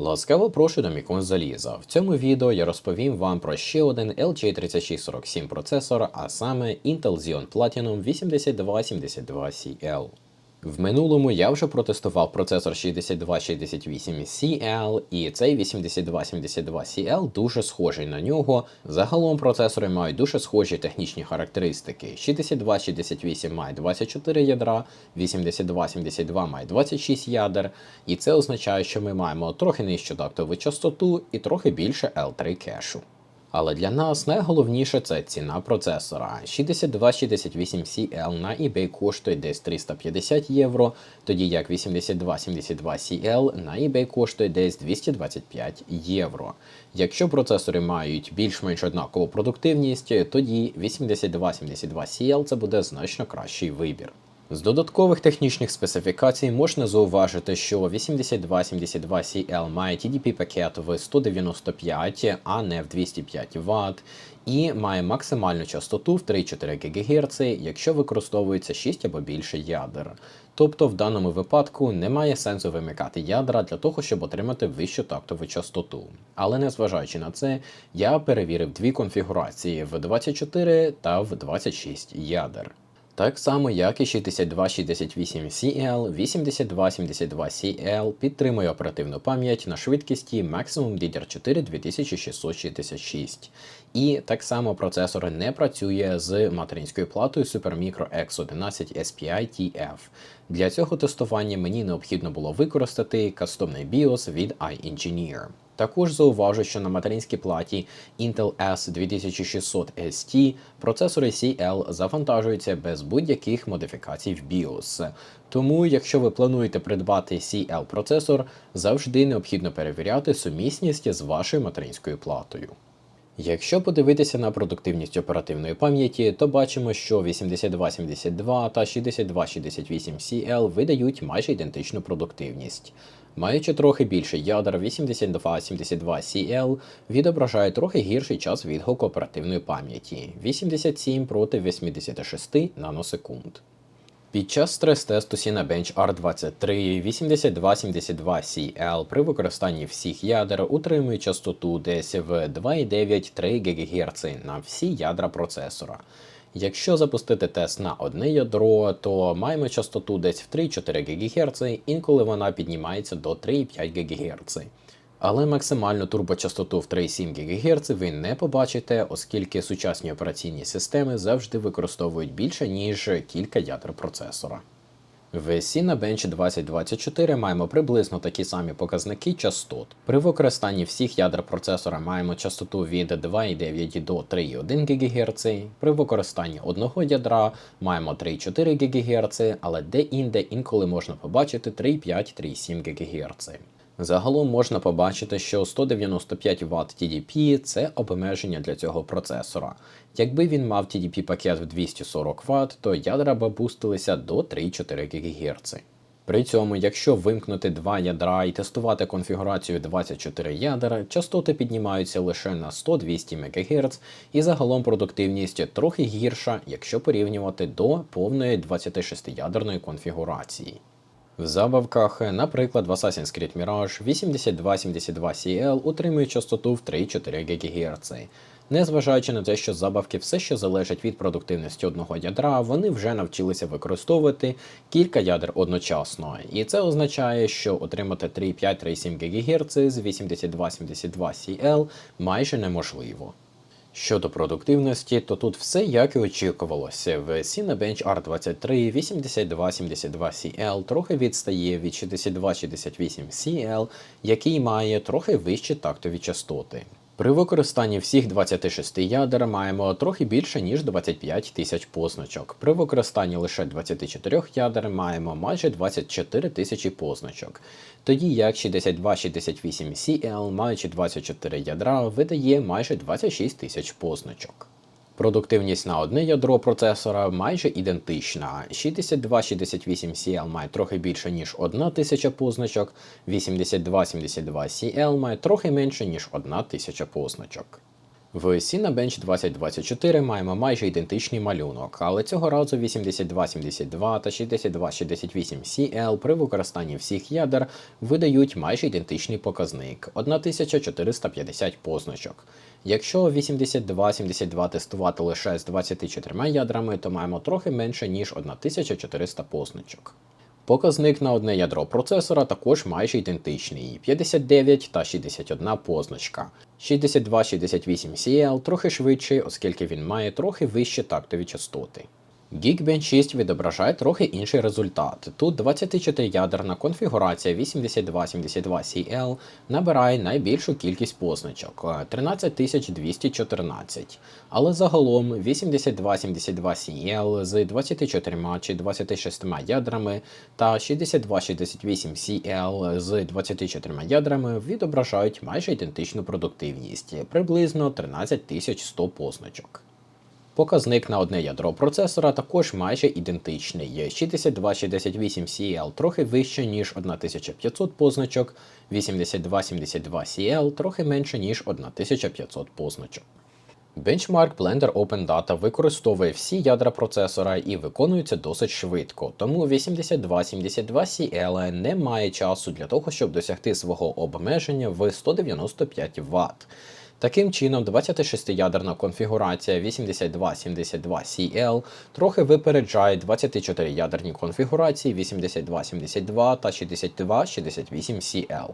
Ласкаво прошу до Мікон Заліза. В цьому відео я розповім вам про ще один LJ3647 процесор, а саме Intel Xeon Platinum 8272CL. В минулому я вже протестував процесор 6268CL, і цей 8272CL дуже схожий на нього. Загалом процесори мають дуже схожі технічні характеристики. 6268 має 24 ядра, 8272 має 26 ядер, і це означає, що ми маємо трохи нижчу тактову частоту і трохи більше L3 кешу. Але для нас найголовніше це ціна процесора. 6268CL на eBay коштує десь 350 євро, тоді як 8272CL на eBay коштує десь 225 євро. Якщо процесори мають більш-менш однакову продуктивність, тоді 8272CL це буде значно кращий вибір. З додаткових технічних специфікацій можна зауважити, що 8272CL має TDP пакет в 195, а не в 205 Вт, і має максимальну частоту в 3-4 ГГц, якщо використовується 6 або більше ядер. Тобто в даному випадку немає сенсу вимикати ядра для того, щоб отримати вищу тактову частоту. Але незважаючи на це, я перевірив дві конфігурації в 24 та в 26 ядер. Так само, як і 6268CL, 8272CL підтримує оперативну пам'ять на швидкості Maximum DDR4 2666. І так само процесор не працює з материнською платою Supermicro X11 SPI TF. Для цього тестування мені необхідно було використати кастомний BIOS від iEngineer. Також зауважу, що на материнській платі Intel S 2600 ST процесори CL завантажуються без будь-яких модифікацій в BIOS. Тому, якщо ви плануєте придбати CL процесор, завжди необхідно перевіряти сумісність з вашою материнською платою. Якщо подивитися на продуктивність оперативної пам'яті, то бачимо, що 8272 та 6268CL видають майже ідентичну продуктивність. Маючи трохи більше ядер 8272CL відображає трохи гірший час відгуку оперативної пам'яті 87 проти 86 наносекунд. Під час стрес-тесту Cinebench R23 8272CL при використанні всіх ядер утримує частоту десь в 2,9-3 ГГц на всі ядра процесора. Якщо запустити тест на одне ядро, то маємо частоту десь в 3-4 ГГц, інколи вона піднімається до 3,5 ГГц. Але максимальну турбочастоту в 3,7 ГГц ви не побачите, оскільки сучасні операційні системи завжди використовують більше, ніж кілька ядер процесора. В Cinebench 2024 маємо приблизно такі самі показники частот. При використанні всіх ядер процесора маємо частоту від 2,9 до 3,1 ГГц. При використанні одного ядра маємо 3,4 ГГц, але де-інде інколи можна побачити 3,5-3,7 ГГц. Загалом можна побачити, що 195 Вт TDP це обмеження для цього процесора. Якби він мав TDP пакет в 240 Вт, то ядра б бустилися до 3-4 ГГц. При цьому, якщо вимкнути два ядра і тестувати конфігурацію 24 ядер, частоти піднімаються лише на 100-200 МГц, і загалом продуктивність трохи гірша, якщо порівнювати до повної 26-ядерної конфігурації. В забавках, наприклад, в Assassin's Creed Mirage 8272CL утримує частоту в 3-4 ГГц. Незважаючи на те, що забавки все ще залежать від продуктивності одного ядра, вони вже навчилися використовувати кілька ядер одночасно. І це означає, що отримати 3,5-3,7 ГГц з 8272CL майже неможливо. Щодо продуктивності, то тут все як і очікувалося. В Cinebench R23 8272CL трохи відстає від 6268CL, який має трохи вищі тактові частоти. При використанні всіх 26 ядер маємо трохи більше, ніж 25 тисяч позначок. При використанні лише 24 ядер маємо майже 24 тисячі позначок. Тоді як 6268CL, маючи 24 ядра, видає майже 26 тисяч позначок. Продуктивність на одне ядро процесора майже ідентична. 6268CL має трохи більше, ніж 1000 позначок, 8272CL має трохи менше, ніж 1000 позначок. В Cinebench 2024 маємо майже ідентичний малюнок, але цього разу 8272 та 6268 CL при використанні всіх ядер видають майже ідентичний показник 1450 позначок. Якщо 8272 тестувати лише з 24 ядрами, то маємо трохи менше ніж 1400 позначок. Показник на одне ядро процесора також майже ідентичний 59 та 61 позначка. 6268 CL трохи швидший, оскільки він має трохи вищі тактові частоти. Geekbench 6 відображає трохи інший результат. Тут 24-ядерна конфігурація 8272CL набирає найбільшу кількість позначок 13214. Але загалом 8272CL з 24 чи 26 ядрами та 6268CL з 24 ядрами відображають майже ідентичну продуктивність приблизно 13100 позначок. Показник на одне ядро процесора також майже ідентичний. 6268 CL трохи вище, ніж 1500 позначок, 8272 CL трохи менше, ніж 1500 позначок. Benchmark Blender Open Data використовує всі ядра процесора і виконується досить швидко, тому 8272 CL не має часу для того, щоб досягти свого обмеження в 195 Вт. Таким чином, 26-ядерна конфігурація 8272CL трохи випереджає 24-ядерні конфігурації 8272 та 6268CL.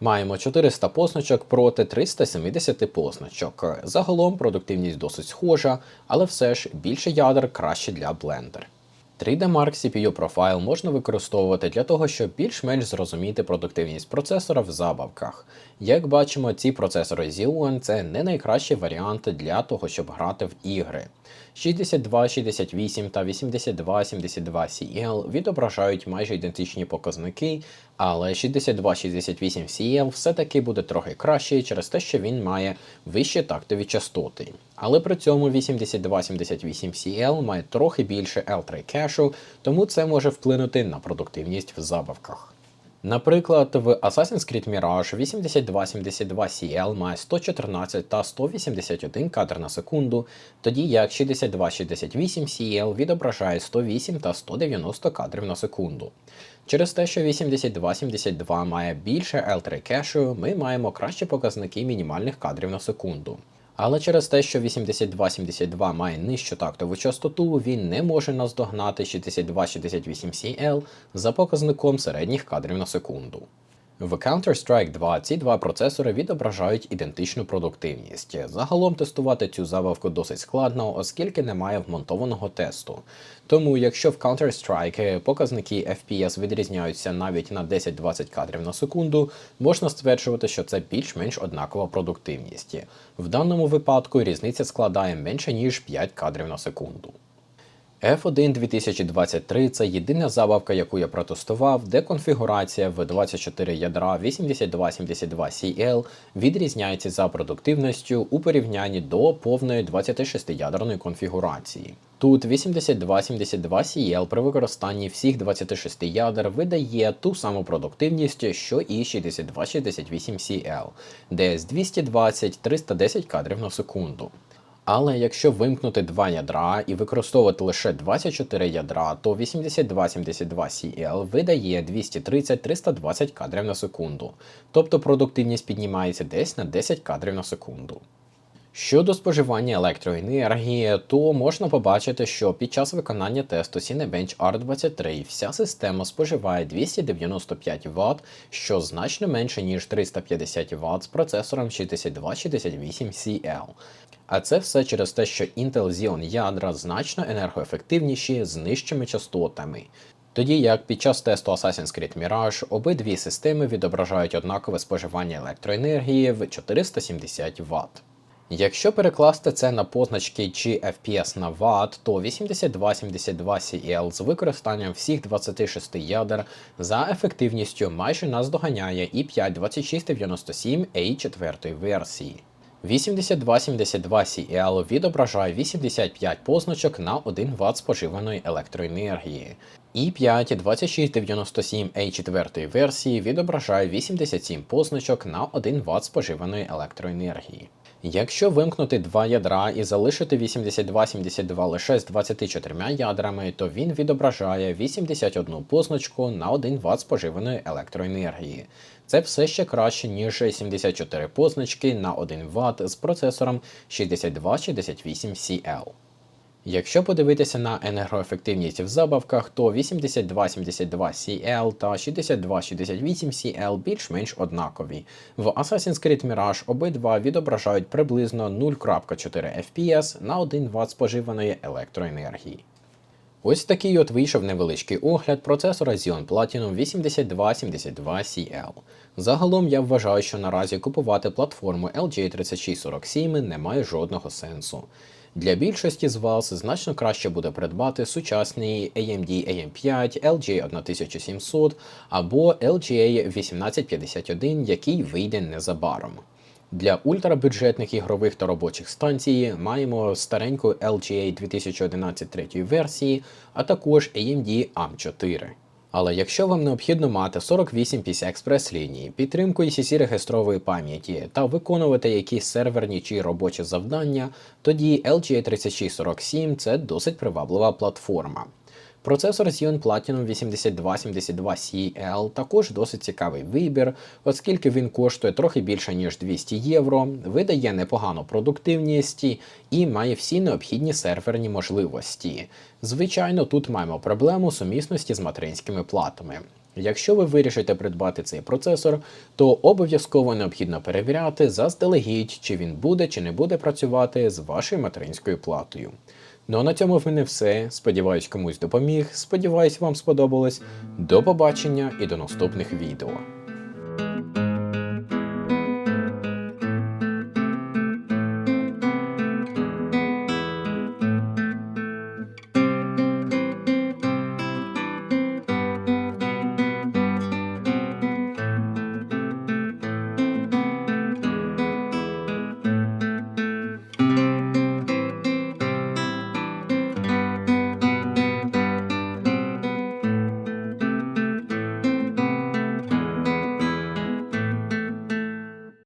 Маємо 400 позначок проти 370 позначок. Загалом продуктивність досить схожа, але все ж більше ядер краще для Blender. 3D Mark CPU Profile можна використовувати для того, щоб більш-менш зрозуміти продуктивність процесора в забавках. Як бачимо, ці процесори Xeon це не найкращий варіант для того, щоб грати в ігри. 62, 68 та 82, 72 CL відображають майже ідентичні показники, але 62, 68 CL все-таки буде трохи кращий через те, що він має вищі тактові частоти. Але при цьому 82, 78 CL має трохи більше L3 кешу, тому це може вплинути на продуктивність в забавках. Наприклад, в Assassin's Creed Mirage 8272 CL має 114 та 181 кадр на секунду, тоді як 6268 CL відображає 108 та 190 кадрів на секунду. Через те, що 8272 має більше L3 кешу, ми маємо кращі показники мінімальних кадрів на секунду. Але через те, що 8272 має нижчу тактову частоту, він не може наздогнати 6268CL за показником середніх кадрів на секунду. В Counter-Strike 2 ці два процесори відображають ідентичну продуктивність. Загалом тестувати цю забавку досить складно, оскільки немає вмонтованого тесту. Тому, якщо в Counter-Strike показники FPS відрізняються навіть на 10-20 кадрів на секунду, можна стверджувати, що це більш-менш однакова продуктивність. В даному випадку різниця складає менше ніж 5 кадрів на секунду. F1 2023 це єдина забавка, яку я протестував, де конфігурація в 24 ядра 8272CL відрізняється за продуктивністю у порівнянні до повної 26-ядерної конфігурації. Тут 8272CL при використанні всіх 26 ядер видає ту саму продуктивність, що і 6268CL, де з 220-310 кадрів на секунду. Але якщо вимкнути два ядра і використовувати лише 24 ядра, то 8272CL видає 230-320 кадрів на секунду, тобто продуктивність піднімається десь на 10 кадрів на секунду. Щодо споживання електроенергії, то можна побачити, що під час виконання тесту Cinebench R23 вся система споживає 295 Вт, що значно менше, ніж 350 Вт з процесором 6268CL. А це все через те, що Intel Xeon ядра значно енергоефективніші з нижчими частотами. Тоді як під час тесту Assassin's Creed Mirage обидві системи відображають однакове споживання електроенергії в 470 Вт. Якщо перекласти це на позначки чи FPS на Вт, то 8272CL з використанням всіх 26 ядер за ефективністю майже наздоганяє i5 2697 a 4 версії. 8272CL відображає 85 позначок на 1 Вт споживаної електроенергії. І 5 2697 a 4 версії відображає 87 позначок на 1 Вт споживаної електроенергії. Якщо вимкнути два ядра і залишити 8272 лише з 24 ядрами, то він відображає 81 позначку на 1 Вт споживаної електроенергії. Це все ще краще, ніж 74 позначки на 1 Вт з процесором 6268CL. Якщо подивитися на енергоефективність в забавках, то 8272CL та 6268CL більш-менш однакові. В Assassin's Creed Mirage обидва відображають приблизно 0.4 FPS на 1 Вт споживаної електроенергії. Ось такий от вийшов невеличкий огляд процесора Xeon Platinum 8272CL. Загалом я вважаю, що наразі купувати платформу LGA3647 немає жодного сенсу. Для більшості з вас значно краще буде придбати сучасний AMD AM5 LGA1700 або LGA 1851, який вийде незабаром. Для ультрабюджетних ігрових та робочих станцій маємо стареньку LGA 2011 третьої версії, а також AMD AM4. Але якщо вам необхідно мати 48 PCI Express лінії, підтримку ECC регістрової пам'яті та виконувати якісь серверні чи робочі завдання, тоді LGA 3647 це досить приваблива платформа. Процесор Xeon Platinum 8272CL також досить цікавий вибір, оскільки він коштує трохи більше ніж 200 євро, видає непогану продуктивність і має всі необхідні серверні можливості. Звичайно, тут маємо проблему сумісності з материнськими платами. Якщо ви вирішите придбати цей процесор, то обов'язково необхідно перевіряти заздалегідь, чи він буде чи не буде працювати з вашою материнською платою. Ну а на цьому в мене все. Сподіваюсь, комусь допоміг. Сподіваюсь, вам сподобалось. До побачення і до наступних відео.